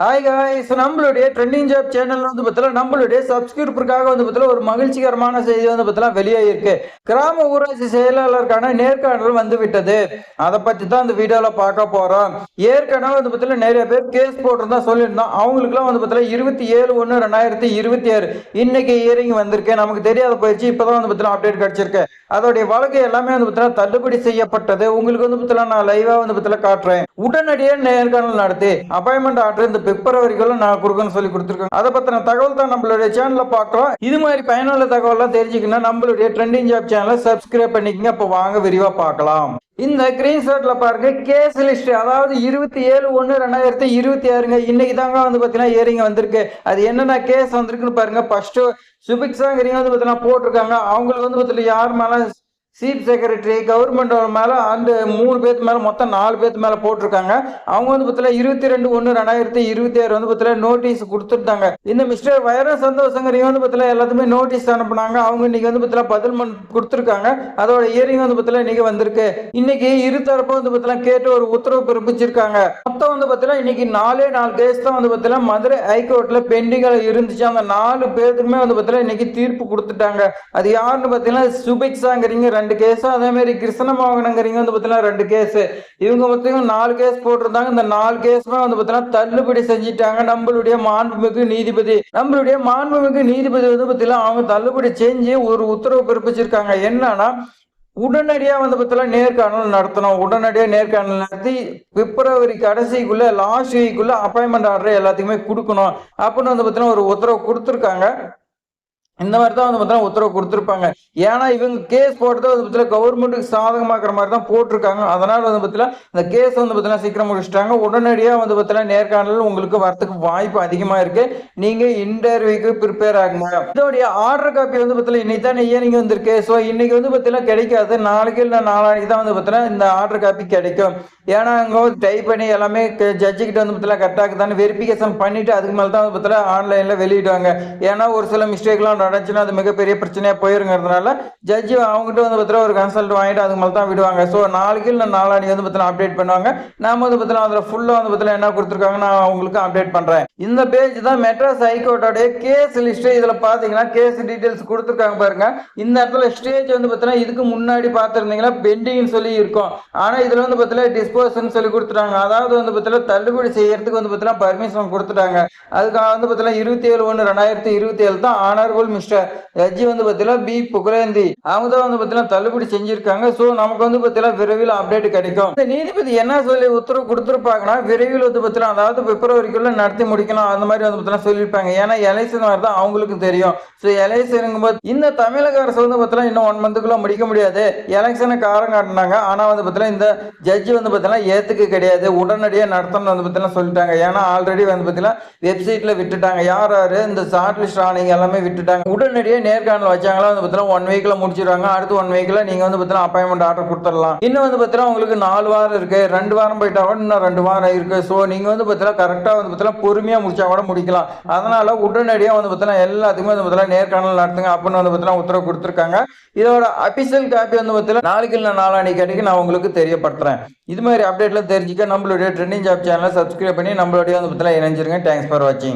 Hi guys நம்மளுடைய trending job channel வந்து பார்த்தீங்கன்னா நம்மளுடைய சப்ஸ்கிரிப்பருக்காக வந்து பார்த்தீங்கன்னா ஒரு மகிழ்ச்சிகரமான செய்தி வந்து பார்த்தீங்கன்னா வெளியே கிராம ஊராட்சி செயலாளருக்கான நேர்காணல் வந்து விட்டது. அதை பத்தி தான் இந்த வீடியோல பார்க்க போறோம். ஏற்கனவே வந்து பார்த்தீங்கன்னா நிறைய பேர் கேஸ் போட்டிருந்தா சொல்லியிருந்தோம். அவங்களுக்குலாம் வந்து பார்த்தீங்கன்னா இருபத்தி ஏழு ஒன்று ரெண்டாயிரத்தி இருபத்தி ஆறு இன்னைக்கு இயரிங் வந்திருக்கு. நமக்கு தெரியாத போயிடுச்சு. இப்போதான் வந்து பார்த்தீங்கன்னா அப்டேட் கிடைச்சிருக்கு. அதோடைய வழக்கு எல்லாமே வந்து பார்த்தீங்கன்னா தள்ளுபடி செய்யப்பட்டது. உங்களுக்கு வந்து பார்த்தீங்கன்னா நான் லைவா வந்து பார்த்தீங்கன்னா காட்டுறேன். உடனடியாக நேர்காணல் நடத்தி அப்பாயின்மெண்ட் ஆர்டர் இந்த பிப்ரவரிக்குள்ள நான் கொடுக்கணும்னு சொல்லி கொடுத்துருக்கேன் அதை பத்தின தகவல் தான் நம்மளுடைய சேனல்ல பார்க்கலாம் இது மாதிரி பயனுள்ள தகவல்லாம் தெரிஞ்சுக்கணும் நம்மளுடைய ட்ரெண்டிங் ஜாப் சேனலை சப்ஸ்கிரைப் பண்ணிக்கங்க. அப்போ வாங்க விரிவா பார்க்கலாம். இந்த ஸ்கிரீன்ஷாட்ல பாருங்க கேஸ் லிஸ்ட் அதாவது இருபத்தி ஏழு ஒன்று ரெண்டாயிரத்தி இருபத்தி ஆறுங்க. இன்னைக்கு தாங்க வந்து பார்த்தீங்கன்னா ஏறிங்க வந்திருக்கு. அது என்னென்ன கேஸ் வந்திருக்குன்னு பாருங்க. ஃபர்ஸ்ட் சுபிக்ஸாங்கிறீங்க வந்து பார்த்தீங்கன்னா போட்டிருக்காங்க. அவங்களுக்கு வந்து பார்த்தீங்கன்னா யார் மேல சீஃப் செக்ரட்டரி கவர்மெண்ட் மேலே அந்த மூணு பேர்த்து மேலே மொத்தம் நாலு பேர்த்து மேலே போட்டிருக்காங்க. அவங்க வந்து பார்த்தீங்கன்னா இருபத்தி ரெண்டு ஒன்று ரெண்டாயிரத்தி இருபத்தி ஆறு வந்து பார்த்தீங்கன்னா நோட்டீஸ் கொடுத்துருந்தாங்க. இந்த மிஸ்டர் வைரஸ் சந்தோஷங்கரையும் வந்து பார்த்தீங்கன்னா எல்லாத்துமே நோட்டீஸ் அனுப்புனாங்க. அவங்க இன்னைக்கு வந்து பார்த்தீங்கன்னா பதில் மண் கொடுத்துருக்காங்க. அதோட இயரிங் வந்து பார்த்தீங்கன்னா இன்னைக்கு வந்திருக்கு. இன்னைக்கு இரு தரப்பு வந்து பார்த்தீங்கன்னா கேட்டு ஒரு உத்தரவு பிறப்பிச்சிருக்காங்க. மொத்தம் வந்து பார்த்தீங்கன்னா இன்னைக்கு நாலே நாலு கேஸ் தான் வந்து பார்த்தீங்கன்னா மதுரை ஹைகோர்ட்ல பெண்டிங்கில் இருந்துச்சு. அந்த நாலு பேருக்குமே வந்து பார்த்தீங்கன்னா இன்னைக்கு தீர்ப்பு கொடுத்துட்டாங்க. அது யாருன்னு பார்த்தீங்கன்னா சுபிக்ஸாங்கிறீங்க. ரெண்டு கேஸும் அதே மாதிரி கிருஷ்ணமோகனங்கிறீங்க வந்து பார்த்தீங்கன்னா ரெண்டு கேஸ் இவங்க பார்த்தீங்கன்னா நாலு கேஸ் போட்டிருந்தாங்க. இந்த நாலு கேஸுமே வந்து பார்த்தீங்கன்னா தள்ளுபடி செஞ்சிட்டாங்க. நம்மளுடைய மாண்புமிகு நீதிபதி நம்மளுடைய மாண்புமிகு நீதிபதி வந்து பார்த்தீங்கன்னா அவங்க தள்ளுபடி செஞ்சு ஒரு உத்தரவு பிறப்பிச்சிருக்காங்க. என்னன்னா உடனடியாக வந்து பார்த்தீங்கன்னா நேர்காணல் நடத்தணும். உடனடியாக நேர்காணல் நடத்தி பிப்ரவரி கடைசிக்குள்ள லாஸ்ட் வீக்குள்ள அப்பாயின்மெண்ட் ஆர்டர் எல்லாத்துக்குமே கொடுக்கணும். அப்படின்னு வந்து பார்த்தீங்கன்னா ஒரு உத்தரவு கொடுத்துருக்காங்க. இந்த மாதிரி தான் வந்து பார்த்தீங்கன்னா உத்தரவு கொடுத்துருப்பாங்க. ஏன்னா இவங்க கேஸ் போட்டது வந்து பார்த்தீங்கன்னா கவர்மெண்ட்டுக்கு சாதகமாக்குற மாதிரி தான் போட்டிருக்காங்க. அதனால வந்து பார்த்தீங்கன்னா இந்த கேஸ் வந்து பார்த்தீங்கன்னா சீக்கிரம் முடிச்சிட்டாங்க. உடனடியாக வந்து பார்த்தீங்கன்னா நேர்காணல் உங்களுக்கு வரத்துக்கு வாய்ப்பு அதிகமாக இருக்கு. நீங்க இன்டர்வியூக்கு ப்ரிப்பேர் ஆகுங்க. இதோடைய ஆர்டர் காப்பி வந்து பார்த்தீங்கன்னா இன்னைக்கு தான் இயரிங் வந்திருக்கு. ஸோ இன்னைக்கு வந்து பார்த்தீங்கன்னா கிடைக்காது. நாளைக்கு இல்லை நாளைக்கு தான் வந்து பார்த்தீங்கன்னா இந்த ஆர்டர் காப்பி கிடைக்கும். ஏன்னா அங்கே டைப் பண்ணி எல்லாமே ஜட்ஜிக்கிட்ட வந்து பார்த்தா கரெக்டாக தானே வெரிஃபிகேஷன் பண்ணிவிட்டு அதுக்கு மேலே தான் வந்து பார்த்தீங்கன்னா ஆன்லைனில் வெளியிடுவாங்க. ஏன்னா ஒரு சில மிஸ்டேக்லாம் நடந்துச்சுன்னா அது மிகப்பெரிய பிரச்சனையாக போயிருங்கிறதுனால ஜட்ஜி அவங்ககிட்ட வந்து பார்த்தா ஒரு கன்சல்ட் வாங்கிட்டு அதுக்கு மேலே தான் விடுவாங்க. ஸோ நாளைக்கு இல்லை நாளானிக்கு வந்து பார்த்தீங்கன்னா அப்டேட் பண்ணுவாங்க. நாம வந்து பார்த்தீங்கன்னா அதில் ஃபுல்லாக வந்து பார்த்தீங்கன்னா என்ன கொடுத்துருக்காங்க நான் அவங்களுக்கு அப்டேட் பண்ணுறேன் இந்த பேஜ் தான் மெட்ராஸ் ஹைகோர்ட்டோடைய கேஸ் லிஸ்ட்டு இதில் பார்த்தீங்கன்னா கேஸ் டீட்டெயில்ஸ் கொடுத்துருக்காங்க பாருங்க. இந்த இடத்துல ஸ்டேஜ் வந்து பார்த்தீங்கன்னா இதுக்கு முன்னாடி பார்த்துருந்தீங்கன்னா பெண்டிங்னு சொல்லி இருக்கும். ஆனால் இதில் வந்து பார்த்தீங்கன்னா டிஸ்போசன் சொல்லி கொடுத்துட்டாங்க அதாவது வந்து பார்த்தீங்கன்னா தள்ளுபடி செய்யறதுக்கு வந்து பார்த்தீங்கன்னா பர்மிஷன் கொடுத்துட்டாங்க அதுக்காக வந்து பார்த்தீங்கன்னா இருபத்தி ஏழு ஒன்று ரெண்டாயிரத்தி இருபத்தி ஏழு தான் ஆனரபுள் மிஸ்டர் ஜட்ஜி வந்து பார்த்தீங்கன்னா பி புகழேந்தி அவங்க தான் வந்து பார்த்தீங்கன்னா தள்ளுபடி செஞ்சிருக்காங்க ஸோ நமக்கு வந்து பார்த்தீங்கன்னா விரைவில் அப்டேட் கிடைக்கும் இந்த நீதிபதி என்ன சொல்லி உத்தரவு கொடுத்துருப்பாங்கன்னா விரைவில் வந்து பார்த்தீங்கன்னா அதாவது பிப்ரவரிக்குள்ள நடத்தி முடிக்கணும் அந்த மாதிரி வந்து பார்த்தீங்கன்னா சொல்லியிருப்பாங்க ஏன்னா எலெக்ஷன் வரதான் அவங்களுக்கு தெரியும் ஸோ எலைசனுங்கும் போது இந்த தமிழக அரசு வந்து பார்த்தீங்கன்னா இன்னும் ஒன் மந்த்துக்குள்ள முடிக்க முடியாது எலெக்ஷனை காரம் காட்டினாங்க ஆனால் வந்து பார்த்தீங்கன்னா இந்த ஜட்ஜி வந்து பார்த்தீங்கன்னா ஏத்துக்கு கிடையாது உடனடியாக நடத்தணும்னு வந்து பார்த்தீங்கன்னா சொல்லிட்டாங்க ஏன்னா ஆல்ரெடி வந்து பார்த்தீங்கன்னா வெப்சைட்ல விட்டுட்டாங்க யார் யாரு இந்த ஷார்ட் லிஸ்ட் ஆனீங்க எல்லாமே விட்டுட்டாங்க உடனடியாக நேர்காணல் வச்சாங்களா வந்து பார்த்தீங்கன்னா ஒன் வீக்ல முடிச்சிருவாங்க அடுத்து ஒன் வீக்ல நீங்க வந்து பார்த்தீங்கன்னா அப்பாயின்மெண்ட் ஆர்டர் கொடுத்துடலாம் இன்னும் வந்து பார்த்தீங்கன்னா உங்களுக்கு நாலு வாரம் இருக்கு ரெண்டு வாரம் போயிட்டா கூட இன்னும் ரெண்டு வாரம் இருக்கு ஸோ நீங்க வந்து பார்த்தீங்கன்னா கரெக்டாக வந்து பார்த்தீங்கன்னா பொறுமையா முடிச்சா கூட முடிக்கலாம் அதனால உடனடியாக வந்து பார்த்தீங்கன்னா எல்லாத்துக்குமே வந்து பார்த்தீங்கன்னா நேர்காணல் நடத்துங்க அப்படின்னு வந்து பார்த்தீங்கன்னா உத்தரவு கொடுத்துருக்காங்க இதோட அபிஷியல் காப்பி வந்து பார்த்தீங்கன்னா நாளைக்கு இல்லை நாளானிக்கு அன்னைக்கு நான் உங்களுக்கு தெரியப்படுத்துறேன் இது மாதிரி அப்டேட்லாம் தெரிஞ்சுக்க நம்மளுடைய ட்ரெண்டிங் ஜாப் சேனலை சப்ஸ்கிரைப் பண்ணி நம்மளுடைய வந்து பார்த்தீங்கன்னா இணைஞ்சிருங்க. தேங்க்ஸ் ஃபார் வாட்சிங்